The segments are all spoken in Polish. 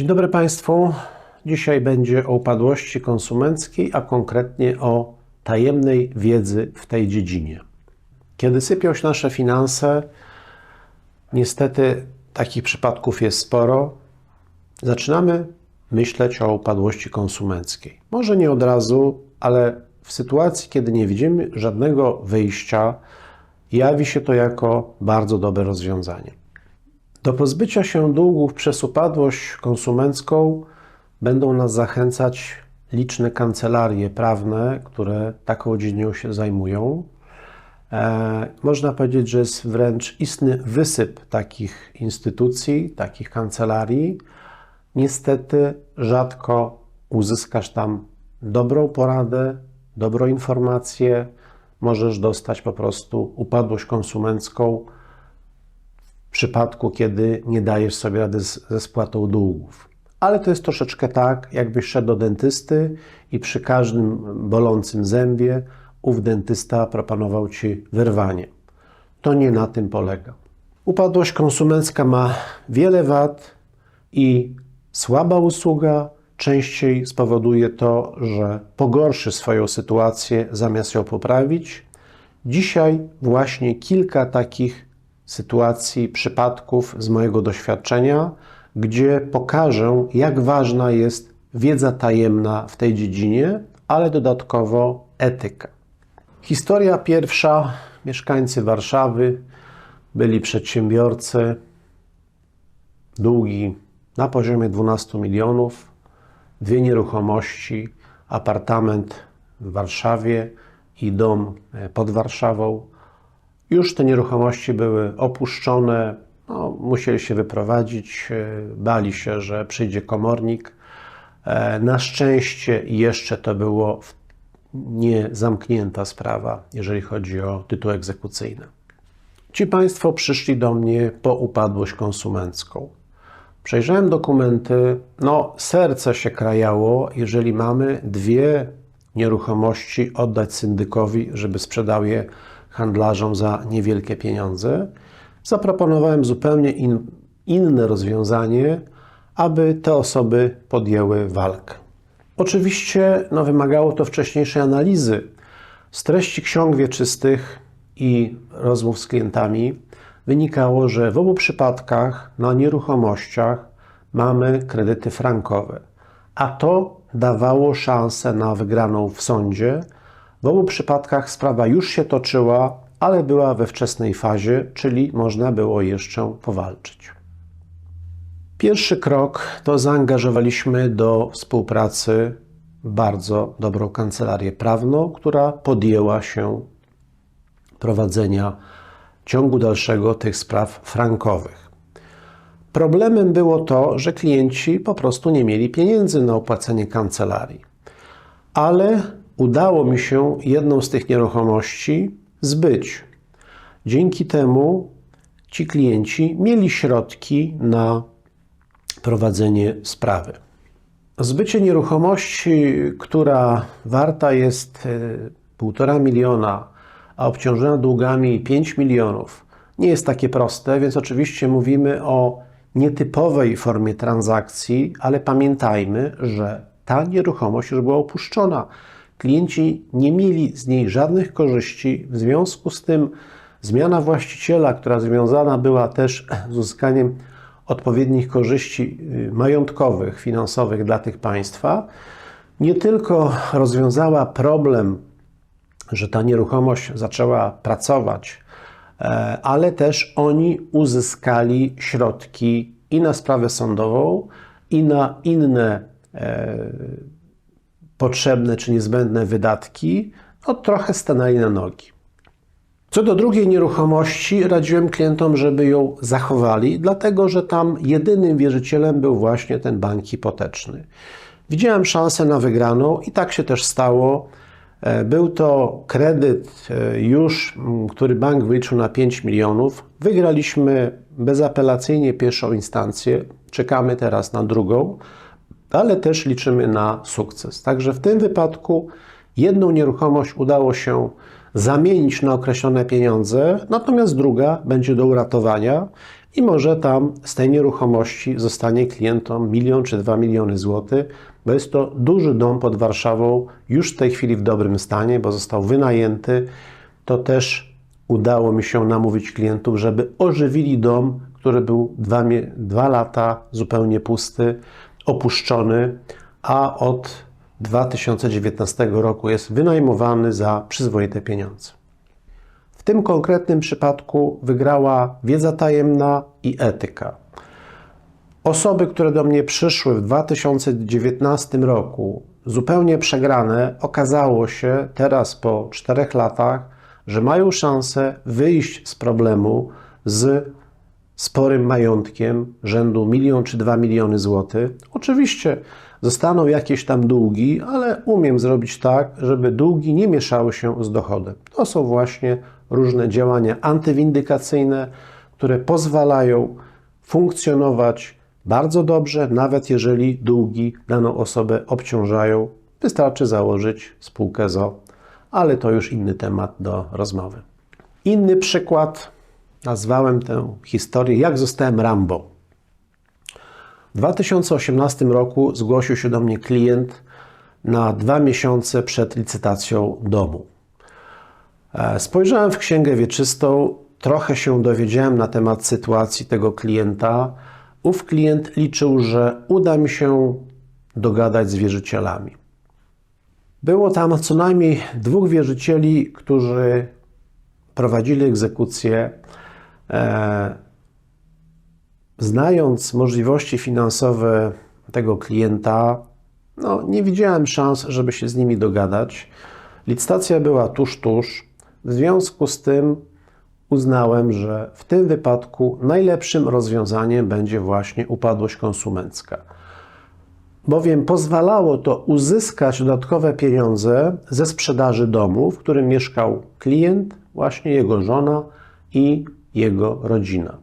Dzień dobry Państwu. Dzisiaj będzie o upadłości konsumenckiej, a konkretnie o tajemnej wiedzy w tej dziedzinie. Kiedy sypią się nasze finanse, niestety takich przypadków jest sporo, zaczynamy myśleć o upadłości konsumenckiej. Może nie od razu, ale w sytuacji, kiedy nie widzimy żadnego wyjścia, jawi się to jako bardzo dobre rozwiązanie. Do pozbycia się długów przez upadłość konsumencką będą nas zachęcać liczne kancelarie prawne, które taką dziedziną się zajmują. E, można powiedzieć, że jest wręcz istny wysyp takich instytucji, takich kancelarii. Niestety rzadko uzyskasz tam dobrą poradę, dobrą informację. Możesz dostać po prostu upadłość konsumencką w przypadku, kiedy nie dajesz sobie rady z, ze spłatą długów. Ale to jest troszeczkę tak, jakbyś szedł do dentysty i przy każdym bolącym zębie ów dentysta proponował ci wyrwanie. To nie na tym polega. Upadłość konsumencka ma wiele wad i słaba usługa częściej spowoduje to, że pogorszy swoją sytuację zamiast ją poprawić. Dzisiaj właśnie kilka takich sytuacji, przypadków z mojego doświadczenia, gdzie pokażę, jak ważna jest wiedza tajemna w tej dziedzinie, ale dodatkowo etyka. Historia pierwsza. Mieszkańcy Warszawy byli przedsiębiorcy, długi na poziomie 12 milionów, dwie nieruchomości, apartament w Warszawie i dom pod Warszawą. Już te nieruchomości były opuszczone, no, musieli się wyprowadzić, e, bali się, że przyjdzie komornik. E, Na szczęście jeszcze to było w- nie zamknięta sprawa, jeżeli chodzi o tytuł egzekucyjny. Ci Państwo przyszli do mnie po upadłość konsumencką. Przejrzałem dokumenty, no serce się krajało, jeżeli mamy dwie nieruchomości oddać syndykowi, żeby sprzedał je handlarzom za niewielkie pieniądze. Zaproponowałem zupełnie in, inne rozwiązanie, aby te osoby podjęły walkę. Oczywiście no, wymagało to wcześniejszej analizy. Z treści ksiąg wieczystych i rozmów z klientami wynikało, że w obu przypadkach na nieruchomościach mamy kredyty frankowe, a to dawało szansę na wygraną w sądzie. W obu przypadkach sprawa już się toczyła, ale była we wczesnej fazie, czyli można było jeszcze powalczyć. Pierwszy krok to zaangażowaliśmy do współpracy bardzo dobrą kancelarię prawną, która podjęła się prowadzenia ciągu dalszego tych spraw frankowych. Problemem było to, że klienci po prostu nie mieli pieniędzy na opłacenie kancelarii. Ale udało mi się jedną z tych nieruchomości zbyć. Dzięki temu ci klienci mieli środki na prowadzenie sprawy. Zbycie nieruchomości, która warta jest e, 1,5 miliona, a obciążona długami 5 milionów, nie jest takie proste, więc oczywiście mówimy o nietypowej formie transakcji, ale pamiętajmy, że ta nieruchomość już była opuszczona. Klienci nie mieli z niej żadnych korzyści, w związku z tym zmiana właściciela, która związana była też z uzyskaniem odpowiednich korzyści y, majątkowych, finansowych dla tych państwa, nie tylko rozwiązała problem, że ta nieruchomość zaczęła pracować, e, ale też oni uzyskali środki i na sprawę sądową, i na inne e, potrzebne czy niezbędne wydatki, no trochę stanęli na nogi. Co do drugiej nieruchomości, radziłem klientom, żeby ją zachowali, dlatego że tam jedynym wierzycielem był właśnie ten bank hipoteczny. Widziałem szansę na wygraną i tak się też stało. E, Był to kredyt e, już, który bank wyliczył na 5 milionów. Wygraliśmy bezapelacyjnie pierwszą instancję. Czekamy teraz na drugą, ale też liczymy na sukces. Także w tym wypadku jedną nieruchomość udało się zamienić na określone pieniądze, natomiast druga będzie do uratowania. i może tam z tej nieruchomości zostanie klientom milion czy dwa miliony złotych, bo jest to duży dom pod Warszawą, już w tej chwili w dobrym stanie, bo został wynajęty. To też udało mi się namówić klientów, żeby ożywili dom, który był dwa, dwa lata zupełnie pusty, opuszczony, a od 2019 roku jest wynajmowany za przyzwoite pieniądze. W tym konkretnym przypadku wygrała wiedza tajemna i etyka. Osoby, które do mnie przyszły w 2019 roku, zupełnie przegrane, okazało się teraz po czterech latach, że mają szansę wyjść z problemu z sporym majątkiem rzędu milion czy dwa miliony złotych. Oczywiście zostaną jakieś tam długi, ale umiem zrobić tak, żeby długi nie mieszały się z dochodem. To są właśnie różne działania antywindykacyjne, które pozwalają funkcjonować bardzo dobrze, nawet jeżeli długi daną osobę obciążają. Wystarczy założyć spółkę ZO, ale to już inny temat do rozmowy. Inny przykład, nazwałem tę historię, jak zostałem Rambo. W 2018 roku zgłosił się do mnie klient na dwa miesiące przed licytacją domu. E, Spojrzałem w księgę wieczystą, trochę się dowiedziałem na temat sytuacji tego klienta. Ów klient liczył, że uda mi się dogadać z wierzycielami. Było tam co najmniej dwóch wierzycieli, którzy prowadzili egzekucję. E, znając możliwości finansowe tego klienta, no, nie widziałem szans, żeby się z nimi dogadać. Licytacja była tuż, tuż. W związku z tym uznałem, że w tym wypadku najlepszym rozwiązaniem będzie właśnie upadłość konsumencka. Bowiem pozwalało to uzyskać dodatkowe pieniądze ze sprzedaży domu, w którym mieszkał klient, właśnie jego żona i jego rodzina.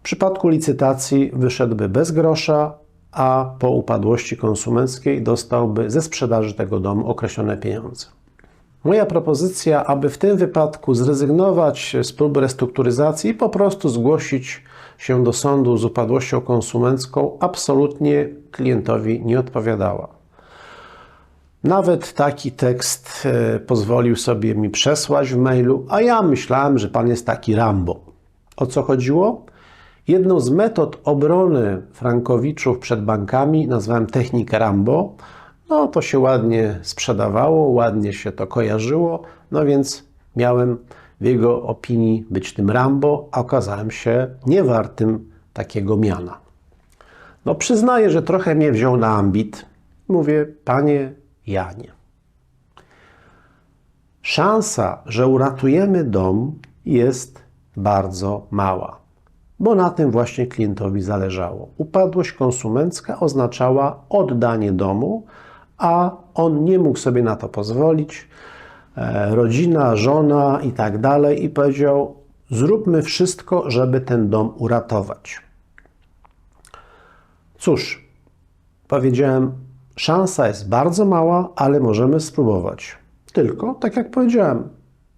W przypadku licytacji wyszedłby bez grosza, a po upadłości konsumenckiej dostałby ze sprzedaży tego domu określone pieniądze. Moja propozycja, aby w tym wypadku zrezygnować z próby restrukturyzacji i po prostu zgłosić się do sądu z upadłością konsumencką, absolutnie klientowi nie odpowiadała. Nawet taki tekst e, pozwolił sobie mi przesłać w mailu, a ja myślałem, że pan jest taki Rambo. O co chodziło? Jedną z metod obrony frankowiczów przed bankami nazwałem technikę Rambo. No to się ładnie sprzedawało, ładnie się to kojarzyło, no więc miałem w jego opinii być tym Rambo, a okazałem się niewartym takiego miana. No przyznaję, że trochę mnie wziął na ambit. Mówię, panie Janie, szansa, że uratujemy dom jest bardzo mała, bo na tym właśnie klientowi zależało. Upadłość konsumencka oznaczała oddanie domu, a on nie mógł sobie na to pozwolić. E, Rodzina, żona i tak dalej, i powiedział: Zróbmy wszystko, żeby ten dom uratować. Cóż, powiedziałem, szansa jest bardzo mała, ale możemy spróbować. Tylko, tak jak powiedziałem,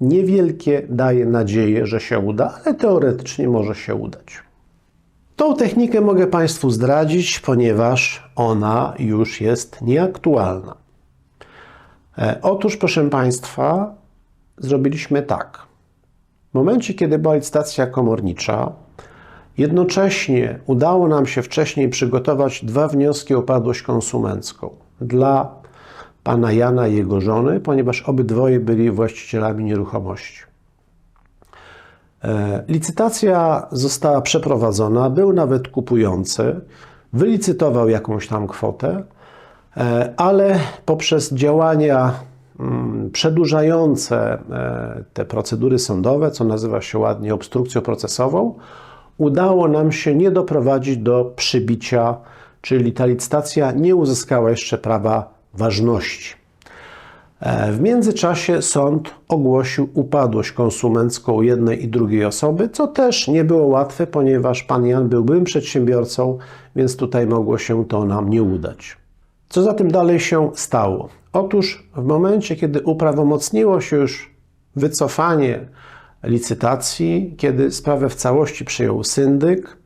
niewielkie daje nadzieję, że się uda, ale teoretycznie może się udać. Tą technikę mogę Państwu zdradzić, ponieważ ona już jest nieaktualna. E, Otóż, proszę Państwa, zrobiliśmy tak. W momencie, kiedy była licytacja komornicza, jednocześnie udało nam się wcześniej przygotować dwa wnioski o upadłość konsumencką dla pana Jana i jego żony, ponieważ obydwoje byli właścicielami nieruchomości. E, Licytacja została przeprowadzona, był nawet kupujący, wylicytował jakąś tam kwotę, e, ale poprzez działania mm, przedłużające e, te procedury sądowe, co nazywa się ładnie obstrukcją procesową, udało nam się nie doprowadzić do przybicia, czyli ta licytacja nie uzyskała jeszcze prawa ważności. E, W międzyczasie sąd ogłosił upadłość konsumencką jednej i drugiej osoby, co też nie było łatwe, ponieważ pan Jan był byłym przedsiębiorcą, więc tutaj mogło się to nam nie udać. Co za tym dalej się stało? Otóż w momencie, kiedy uprawomocniło się już wycofanie licytacji, kiedy sprawę w całości przejął syndyk.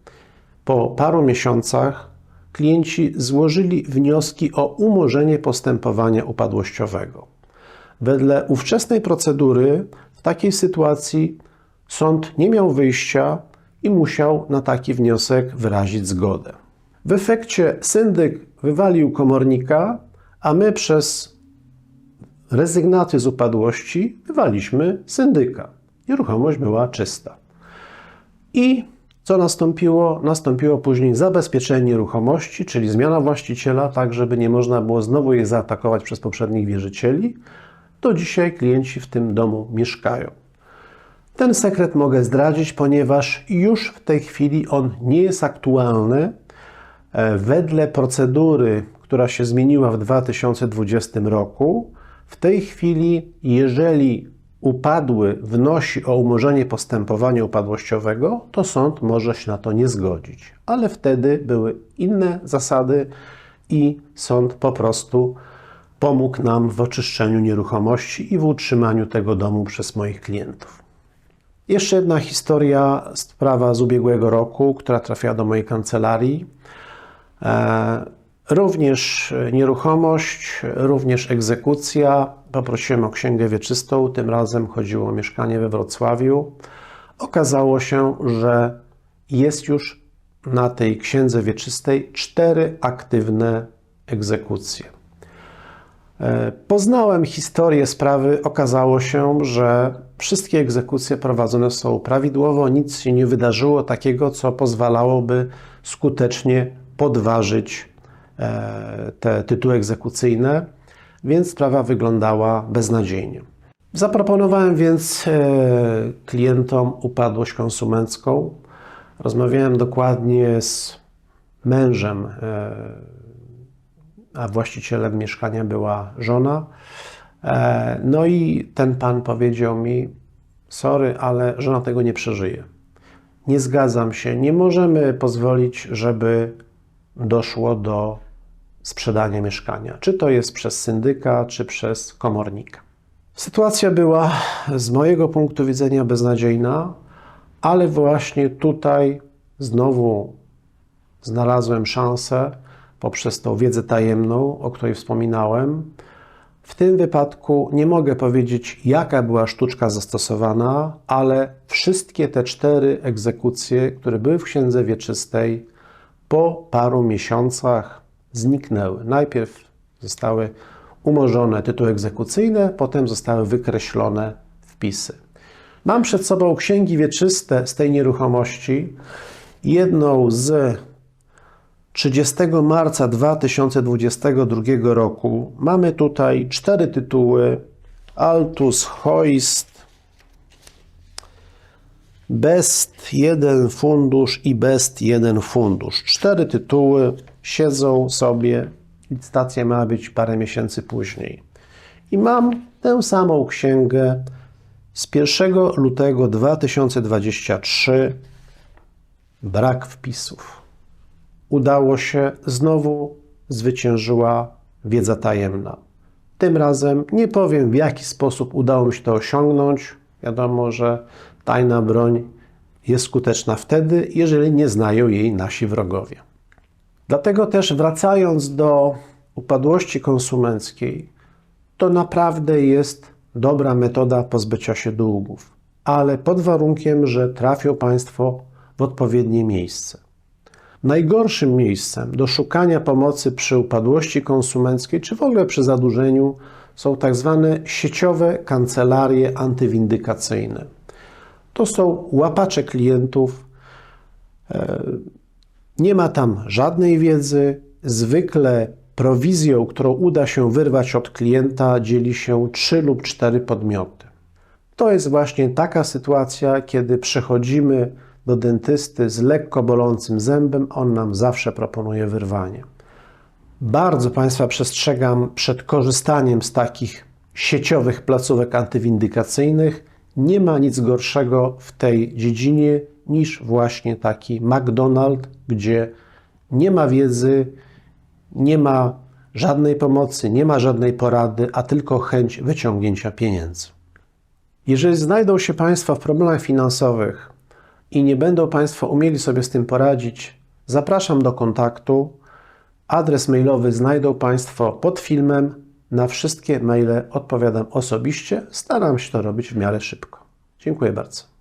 Po paru miesiącach klienci złożyli wnioski o umorzenie postępowania upadłościowego. Wedle ówczesnej procedury w takiej sytuacji sąd nie miał wyjścia i musiał na taki wniosek wyrazić zgodę. W efekcie syndyk wywalił komornika, a my przez rezygnaty z upadłości wywaliśmy syndyka. Nieruchomość była czysta. I co nastąpiło? Nastąpiło później zabezpieczenie nieruchomości, czyli zmiana właściciela, tak żeby nie można było znowu jej zaatakować przez poprzednich wierzycieli. Do dzisiaj klienci w tym domu mieszkają. Ten sekret mogę zdradzić, ponieważ już w tej chwili on nie jest aktualny. E, Wedle procedury, która się zmieniła w 2020 roku, w tej chwili, jeżeli upadły wnosi o umorzenie postępowania upadłościowego, to sąd może się na to nie zgodzić. Ale wtedy były inne zasady i sąd po prostu pomógł nam w oczyszczeniu nieruchomości i w utrzymaniu tego domu przez moich klientów. Jeszcze jedna historia, sprawa z ubiegłego roku, która trafiła do mojej kancelarii. E, Również nieruchomość, również egzekucja. Poprosiłem o księgę wieczystą, tym razem chodziło o mieszkanie we Wrocławiu. Okazało się, że jest już na tej księdze wieczystej cztery aktywne egzekucje. E, Poznałem historię sprawy. Okazało się, że wszystkie egzekucje prowadzone są prawidłowo, nic się nie wydarzyło takiego, co pozwalałoby skutecznie podważyć e, te tytuły egzekucyjne, więc sprawa wyglądała beznadziejnie. Zaproponowałem więc e, klientom upadłość konsumencką. Rozmawiałem dokładnie z mężem e, a właścicielem mieszkania była żona. E, No i ten pan powiedział mi: Sorry, ale żona tego nie przeżyje. Nie zgadzam się, nie możemy pozwolić, żeby doszło do sprzedania mieszkania. Czy to jest przez syndyka, czy przez komornika. Sytuacja była z mojego punktu widzenia beznadziejna, ale właśnie tutaj znowu znalazłem szansę poprzez tą wiedzę tajemną, o której wspominałem. W tym wypadku nie mogę powiedzieć, jaka była sztuczka zastosowana, ale wszystkie te cztery egzekucje, które były w księdze wieczystej, po paru miesiącach zniknęły. Najpierw zostały umorzone tytuły egzekucyjne, potem zostały wykreślone wpisy. Mam przed sobą księgi wieczyste z tej nieruchomości. Jedną z 30 marca 2022 roku mamy tutaj cztery tytuły: Altus, Hoist, Best 1 fundusz i Best 1 fundusz. Cztery tytuły siedzą sobie. Licytacja ma być parę miesięcy później. I mam tę samą księgę z 1 lutego 2023. Brak wpisów udało się, znowu zwyciężyła wiedza tajemna. Tym razem nie powiem, w jaki sposób udało mi się to osiągnąć. Wiadomo, że tajna broń jest skuteczna wtedy, jeżeli nie znają jej nasi wrogowie. Dlatego też wracając do upadłości konsumenckiej, to naprawdę jest dobra metoda pozbycia się długów, ale pod warunkiem, że trafią Państwo w odpowiednie miejsce. Najgorszym miejscem do szukania pomocy przy upadłości konsumenckiej czy w ogóle przy zadłużeniu są tak zwane sieciowe kancelarie antywindykacyjne. To są łapacze klientów. Nie ma tam żadnej wiedzy. Zwykle prowizją, którą uda się wyrwać od klienta, dzieli się trzy lub cztery podmioty. To jest właśnie taka sytuacja, kiedy przechodzimy do dentysty z lekko bolącym zębem, on nam zawsze proponuje wyrwanie. Bardzo Państwa przestrzegam przed korzystaniem z takich sieciowych placówek antywindykacyjnych. Nie ma nic gorszego w tej dziedzinie niż właśnie taki McDonald's, gdzie nie ma wiedzy, nie ma żadnej pomocy, nie ma żadnej porady, a tylko chęć wyciągnięcia pieniędzy. Jeżeli znajdą się Państwo w problemach finansowych i nie będą Państwo umieli sobie z tym poradzić, zapraszam do kontaktu. Adres mailowy znajdą Państwo pod filmem. Na wszystkie maile odpowiadam osobiście. Staram się to robić w miarę szybko. Dziękuję bardzo.